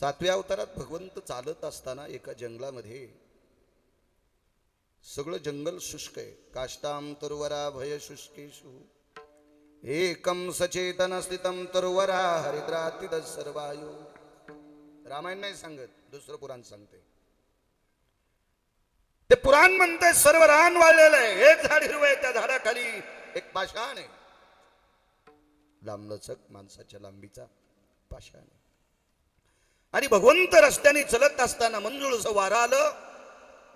सातव्या अवतारात भगवंत चालत असताना एका जंगलामध्ये सगळं जंगल शुष्क आहे. काष्टाम तरुवरा भय शुष्केशु एकम सचेतन स्थितम तुर्वरा हरिद्रातिद सर्वायू. रामायण नाही सांगत दुसरं पुराण सांगते. ते पुराण म्हणते सर्व रान वाळलेलं आहे. एक झाड हिरवं आहे त्या झाडाखाली एक पाषाण आहे. लांबलचक माणसाच्या लांबीचा पाषाण आहे. आणि भगवंत रस्त्याने चलत असताना मंजुळचं वारं आलं.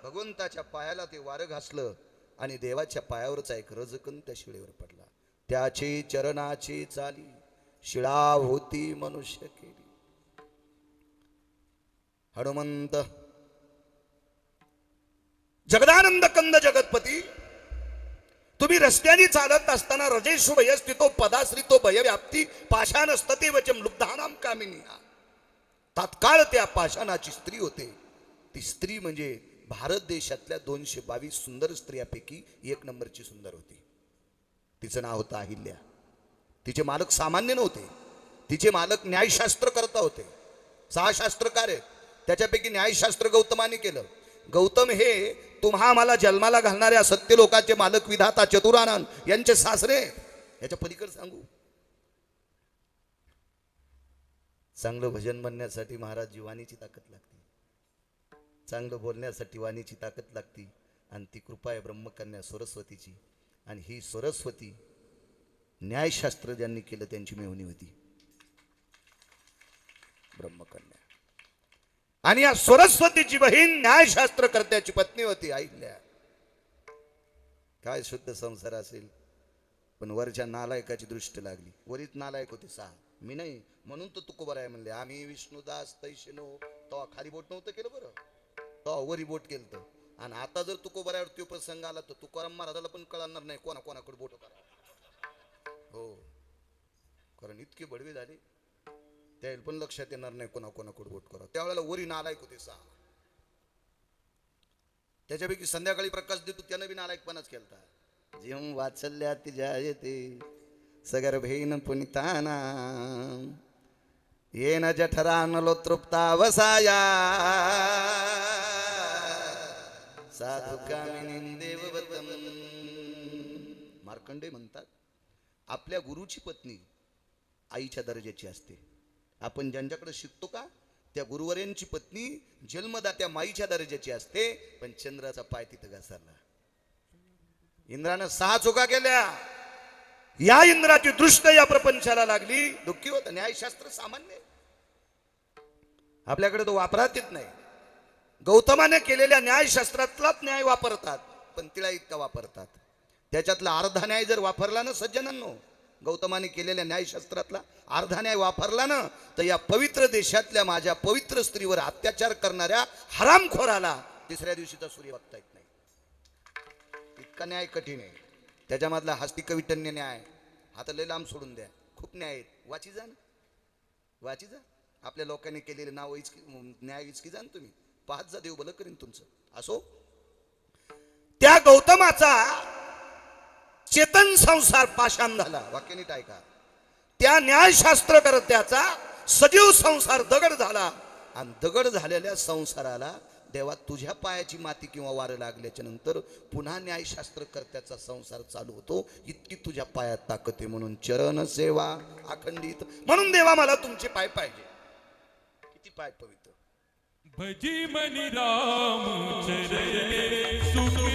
भगवंताच्या पायाला ते वारं घासलं आणि देवाच्या पायावरचा एक रजकन त्या शिळेवर पडला. त्याची चरणाची चाली शिळा होती मनुष्य केली. हनुमंत. जगदानंद कंद जगतपती. तुम्ही रस्त्याने चालत असताना रजेशु भयस्थितो पदाश्रितो भयव्याप्ती पाषाण असतते वचम लुब्धानाम हा तात्काळ त्या पाषाणाची स्त्री होते. ती स्त्री म्हणजे भारत देशातल्या दोनशे बावीस सुंदर स्त्रियापैकी एक नंबरची सुंदर होती. तिचं नाव होतं अहिल्या. तिचे मालक सामान्य नव्हते. तिचे मालक न्यायशास्त्र करता होते. सहा शास्त्रकार आहेत. त्याच्यापैकी न्यायशास्त्र गौतमाने केलं. गौतम हे तुम्हा आम्हाला जन्माला घालणाऱ्या सत्य लोकांचे मालक विधाता चतुरानंद यांचे सासरे याच्या पलीकडे सांगू. चांगलं भजन म्हणण्यासाठी महाराज जीवानीची ताकद लागते. चांगलं बोलण्यासाठी वाणीची ताकद लागती. आणि ती कृपा आहे ब्रह्मकन्या सरस्वतीची. आणि ही सरस्वती न्यायशास्त्र ज्यांनी केलं त्यांची मेहनी होती. ब्रह्मकन्या. आणि या सरस्वतीची बहीण न्यायशास्त्र कर्त्याची पत्नी होती ऐकल्या काय शुद्ध संसार असेल. पण वरच्या नालायकाची दृष्टी लागली. वरीत नालायक होते सहा. मी नाही म्हणून तर तुकोबर आहे म्हणले आम्ही विष्णुदास तैशिनो तो खाली बोट नव्हतं केलं बरं. तो वरी बोट केलं आणि आता जर तुकोबऱ्यावर तो प्रसंग आला तर तुकाराम महाराजाला पण कळणार नाही कोणा कोणाकडे बोट करा हो. कारण इतके बडवे झाले. त्यावेळी पण लक्षात येणार नाही कोणा कोणाकडे बोट करा. त्यावेळेला वरी नालायक होते सहा. त्याच्यापैकी संध्याकाळी प्रकाश देतो त्यानं बी नालायकपणाच केलता. जेव तिच्या येते सगर्भेन पुनिताना येन जठरानलो तृप्तावसाया साधु कामिनीं देववतम मार्कंडे म्हणतात आपल्या गुरुची पत्नी आईच्या दर्जाची असते आपण ज्यांच्याकडे शिकतो का त्या गुरुवर्यांची पत्नी जन्मदात्या माईच्या दर्जाची असते पण चंद्राचा पाय तिथं घसरला इंद्रानं सहा चुका केल्या या इंद्राची दृष्ट या प्रपंचाला लागली. दुःखी होत न्यायशास्त्र सामान्य आपल्याकडे तो वापरात येत नाही. गौतमाने केलेल्या न्यायशास्त्रातलाच न्याय वापरतात पण तिला इतका वापरतात. त्याच्यातला अर्धा न्याय जर वापरला ना सज्जनांनो गौतमाने केलेल्या न्यायशास्त्रातला अर्धा न्याय वापरला ना तर या पवित्र देशातल्या माझ्या पवित्र स्त्रीवर अत्याचार करणाऱ्या हरामखोराला तिसऱ्या दिवशीचा सूर्य बघता येत नाही. इतका न्याय कठीण आहे. त्याच्यामधला हस्ती कविटन्य न्याय आता लय लांब सोडून द्या. खूप न्याय आहेत. वाची जा ना वाची जा आपल्या लोकांनी केलेले नाव इचकी न्याय इचकी जा ना तुम्ही. पाहत जा देव भलं करीन तुमचं. असो. त्या गौतमाचा चेतन संसार पाषाण झाला. वाक्य नीट ऐका. त्या न्यायशास्त्र करत्याचा सजीव संसार दगड झाला. आणि दगड झालेल्या संसाराला देवा तुझ्या पायाची माती किंवा वारं लागल्याच्या नंतर पुन्हा न्यायशास्त्रकर्त्याचा संसार चालू होतो. इतकी तुझ्या पायात ताकद आहे म्हणून चरण सेवा अखंडित. म्हणून देवा मला तुमचे पाय पाहिजे. किती पाय पवित्र. भजी मनी राम चरणे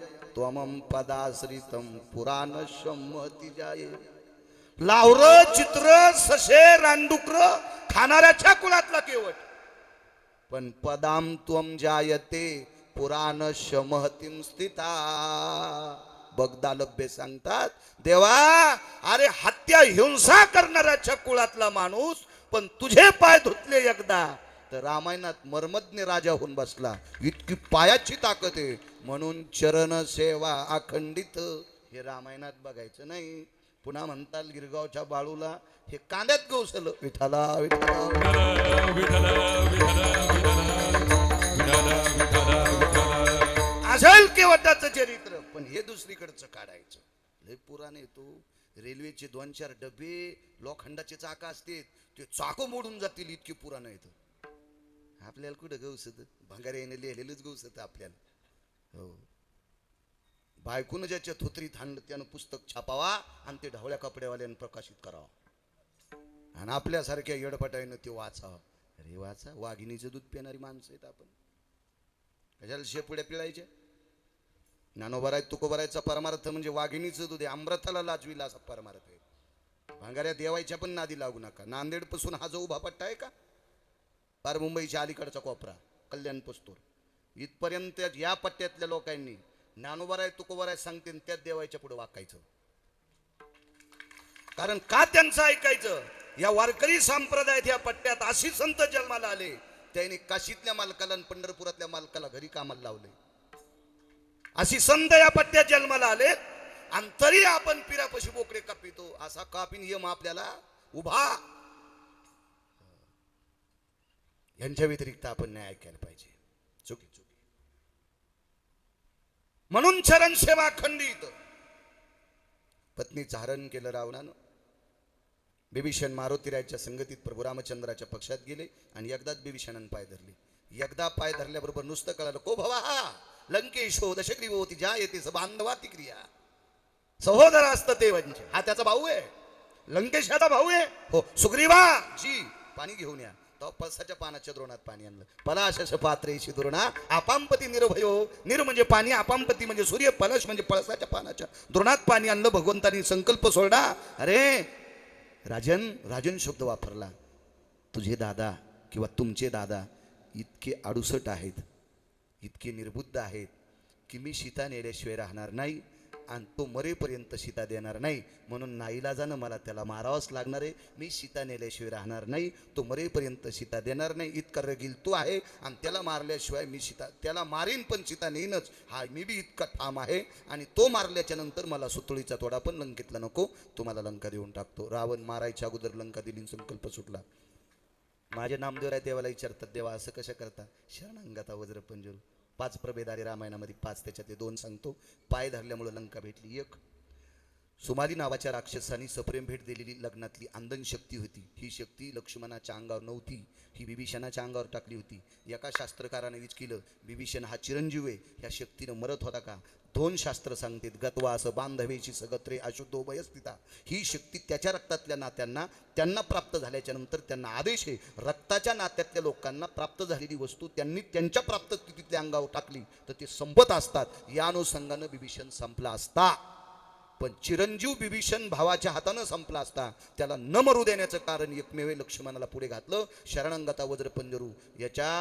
त्वमं भजी पुराण राम जायते त्वमं पदाश्रितं जाये. लावरं चित्र ससे रानडुकर खाणाऱ्याच्या कुळातला केवट. पण पदाम त्वम जायते पुराण शमहतीम स्थिता. बगदालभ्य सांगतात देवा अरे हत्या हिंसा करणाऱ्याच्या कुळातला माणूस पण तुझे पाय धुतले एकदा. तर रामायणात मर्मज्ञ राजा होऊन बसला. इतकी पायाची ताकद आहे. म्हणून चरण सेवा अखंडित. हे रामायणात बघायचं नाही. पुन्हा म्हणताल गिरगावच्या बाळूला हे कांद्यात गवसलं. विठाला विठाला असेल केवटाचं चरित्र. पण हे दुसरीकडचं काढायचं. लय पुराण येतो रेल्वेचे दोन चार डबे लोखंडाचे चाक असतील ते चाकं मोडून जातील इतकी पुराण येतं आपल्याला कुठं गवसत भंगाऱ्याने लिहिलेलंच गवसत आपल्याला. हो. बायकून ज्याच्या थोतरीत थांड त्यानं पुस्तक छापावा आणि ते ढवळ्या कपड्यावाल्यानं प्रकाशित करावं. आणि आपल्यासारख्या येडपटाईनं ते वाचावं. अरे वाचा वाघिणीचं दूध पिणारी माणसं आहेत आपण. कशाला शेपुड्या पिळायच्या? ज्ञानोबराय तुकोबरायचा परमार्थ म्हणजे वाघिणीचं दूध आहे. अमृताला लाजविला असा परमार्थ आहे. भांगाऱ्या देवायच्या पण नादी लागू नका. नांदेडपासून हा जो उभा पट्टा आहे का? फार मुंबईच्या अलीकडचा कोपरा कल्याण पुस्तूर. इथपर्यंत या पट्ट्यातल्या लोकांनी ज्ञानोबराय तुकोबराय सांगतील त्याच देवायच्या पुढे वाकायचं. कारण का त्यांचं ऐकायचं? या वारकरी संप्रदायात या पट्ट्यात अशी संत जन्माला आले त्यांनी काशीतल्या मालकाला आणि पंढरपुरातल्या मालकाला घरी कामाला लावले. अशी संत या पट्ट्यात जन्माला आले आणि तरी आपण पिरापशी बोकडे कापितो असा कापिन हे मग आपल्याला उभा यांच्या व्यतिरिक्त आपण न्याय ऐकायला पाहिजे. चुकी चुकी. म्हणून चरण सेवा खंडित. पत्नीचं हरण केलं रावणानं. बिभीषण मारुतीरायच्या संगतीत प्रभू रामचंद्राच्या पक्षात गेले आणि एकदाच बिभीषणानं पाय धरले. एकदा पाय धरल्याबरोबर नुसतं कळालं को भवा हा? लंकेशो दशग्रीवोती ज्या येते बांधवा ती क्रिया. सहोदर असतं ते म्हणजे. हा त्याचा भाऊ आहे. लंकेशाचा भाऊ आहे. हो सुग्रीवा! जी पाणी घेऊन या. तो पळसाच्या पानाच्या द्रोणात पाणी आणलं. पलाशश पात्रेशी द्रोणा आपांपती निर्भयो. निर म्हणजे पाणी आपांपती म्हणजे सूर्य पलश म्हणजे पळसाच्या पानाच्या द्रोणात पाणी आणलं. भगवंतानी संकल्प सोडा अरे राजन राजन शब्द वापरला. तुझे दादा किंवा तुमचे दादा इतके अडुसट आहेत इतके निर्बुद्ध आहेत की मी सीता नेल्याशिवाय राहणार नाही. आणि तो मरेपर्यंत सीता देणार नाही. म्हणून नाईलाजानं मला त्याला मारावंच लागणार आहे. मी सीता नेल्याशिवाय राहणार नाही. तो मरेपर्यंत सीता देणार नाही. इतका रगील तो आहे आणि त्याला मारल्याशिवाय मी सीता त्याला मारीन पण सीता नेईनच. हा मी बी इतका ठाम आहे. आणि तो मारल्याच्या नंतर मला सुतळीचा तोडा पण लंकेतला नको. तुम्हाला लंका देऊन टाकतो. रावण मारायच्या अगोदर लंका दिली संकल्प सुटला. माझे नामदेव आहे देवाला विचारतात देवा असं कसं करता? शरणांगाता वज्र पंजरू पाच प्रभेद रामायणामध्ये पाच त्याच्यातले दोन सांगतो. पाय धरल्यामुळं लंका भेटली एक. सुमाली नावाच्या राक्षसाने सप्रेम भेट दिलेली लग्नातली आंदन शक्ती होती. ही शक्ती लक्ष्मणाच्या अंगावर नव्हती ही बिभीषणाच्या अंगावर टाकली होती. एका शास्त्रकाराने विच केलं बिभीषण हा चिरंजीव आहे ह्या शक्तीनं मरत होता का? दोन शास्त्र सांगतात गत्वा असं बांधवेची सगत्रे अशुद्धोभय स्थिता ही शक्ती त्याच्या रक्तातल्या नात्यांना त्यांना प्राप्त झाल्याच्यानंतर त्यांना आदेश आहे रक्ताच्या नात्यातल्या लोकांना प्राप्त झालेली वस्तू त्यांनी त्यांच्या प्राप्त स्थितीतल्या अंगावर टाकली तर ते संपत असतात. या अनुषंगानं बिभीषण संपला असता. पण चिरंजीव बिभीषण भावाच्या हातानं संपला असता त्याला न मरू देण्याचं कारण एकमेव लक्ष्मणाला पुढे घातलं. शरणंगता वज्र पंजरू याच्या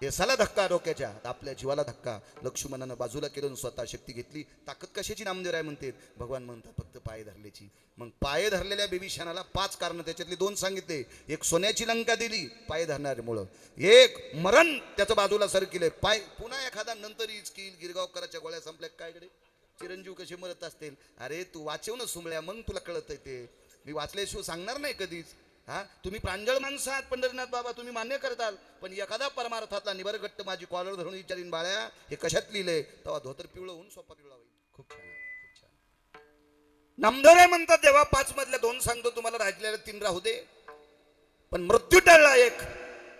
देसाला धक्का डोक्याच्या आपल्या जीवाला धक्का. लक्ष्मणानं बाजूला केलं स्वतः शक्ती घेतली. ताकद कशाची नामदेव आहे म्हणते भगवान म्हणतात फक्त पाय धरल्याची. मग पाय धरलेल्या बिभीषणाला पाच कारण त्याच्यातले दोन सांगितले. एक सोन्याची लंका दिली पाय धरणाऱ्यामुळं एक मरण त्याचं बाजूला सर केलंय. पाय पुन्हा एखादा नंतर इचकील गिरगावकराच्या गोळ्या संपल्या काय कडे चिरंजीव कसे मरत असतील? अरे तू वाचव ना सुमळ्या मग तुला कळत ते. मी वाचल्याशिवाय सांगणार नाही कधीच. हा? तुम्ही प्रांजळ माणसं आहात पंढरीनाथ बाबा तुम्ही मान्य करताल. पण एखादा परमार्थातला निबरगट्ट माझी कॉलर धरून विचारीन बाळ्या हे कशात लिहिलंय? तेव्हा धोतर पिवळं होऊन सोपा पिवळा होईल. खूप छान आहे, खूप छान नामधरे म्हणतात देवा पाच मधल्या दोन सांगतो तुम्हाला राजलेल्या तीन राहू दे. पण मृत्यू टळला एक.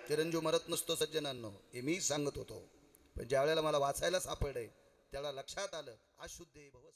चिरंजीव मरत नसतो सज्जनांनो. हे मी सांगत होतो. पण ज्या वेळेला मला वाचायला सापडे त्याला लक्षात आलं अशुद्धे भवस